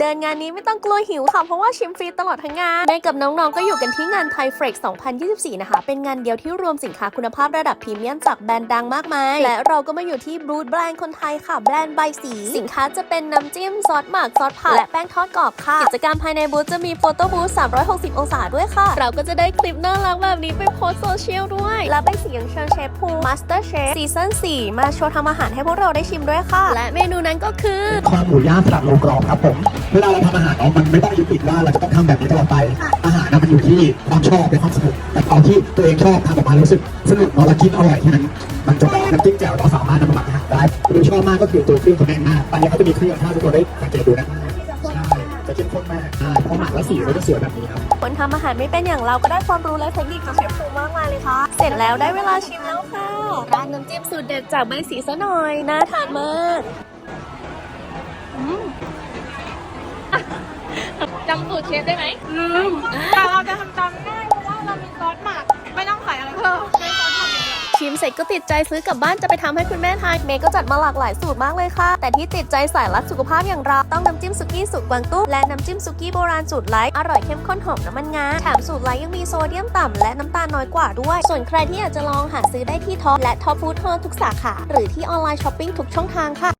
เดินงานนี้ไม่ต้องกลัวหิวค่ะ เพราะว่าชิมฟรีตลอดทั้งงานแม่กับน้องๆ ก็อยู่กันที่งานไทยเฟรก2024 นะคะ เป็นงานเดียวที่รวมสินค้าคุณภาพระดับพรีเมียมจากแบรนด์ดังมากมาย และเราก็มาอยู่ที่บูธแบรนด์คนไทยค่ะ แบรนด์ใบสี สินค้าจะเป็นน้ำจิ้ม ซอสหมัก ซอสผัดและแป้งทอดกรอบค่ะ กิจกรรมภายในบูธจะมีโฟโต้บูธ360 องศาด้วยค่ะ เราก็จะได้คลิปน่ารักแบบนี้ไปโพสโซเชียลด้วย และใบสียังเชิญเชฟภูมิมาสเตอร์เชฟซีซั่น4มาโชว์ทำอาหารให้พวกเราได้ชิมด้วยค่ะ และเมนูนั้นก็คือคอหมูย่างสลัดโลกรอบครับผมเวลาเราทำอาหารเนาะมันไม่ต้องยึดติดว่าเราจะต้องทำแบบนี้ตลอดไป อาหารนะมันอยู่ที่ความชอบเป็นความสนุกแต่เอาที่ตัวเองชอบทำออกมารู้สึกสนุกเนาะและกินอร่อยที่นั้นมันจะแบบน้ำจิ้มแจ่วเราสามารถนำมาหมักอาหารได้ที่ชอบมากก็คือตัวเครื่องเขาแน่นมากตอนนี้เขาจะมีเครื่องถ้าทุกคนได้สังเกตดูนะใช่จะเข้มข้นมากใช่พอหมักแล้วสีมันจะสวยแบบนี้ครับ คนทำอาหารไม่เป็นอย่างเราก็ได้ความรู้และเทคนิคจากเชฟภูมิมากมายเลยค่ะ เสร็จแล้วได้เวลาชิมแล้วค่ะ ร้านน้ำจิ้มสูตรเด็ดจากใบสีซะหน่อย น่าทานมากำสูตรเชฟได้ไหมลืมแต่เราจะทำจำง่ายเพราะว่าเรามีซอสหมักไม่ต้องใส่อะไรเพิ่มใช้ซอสทำอย่างเดียว ชิมเสร็จก็ติดใจซื้อกลับบ้านจะไปทำให้คุณแม่ทานเมย์ก็จัดมาหลากหลายสูตรมากเลยค่ะ แต่ที่ติดใจสายรักสุขภาพอย่างเรา ต้องน้ำจิ้มสุกี้สูตรกวางตุ้งและน้ำจิ้มสุกี้โบราณสูตรไลท์อร่อยเข้มข้นหอมน้ำมันงาแถมสูตรไลท์ยังมีโซเดียมต่ำและน้ำตาลน้อยกว่าด้วย ส่วนใครที่อยากจะลองหาซื้อได้ที่ท็อปและท็อปฟู้ดทอลทุกสาขา หรือที่ออนไลน์ช้อปปิ้งทุกช่องทางค่ะ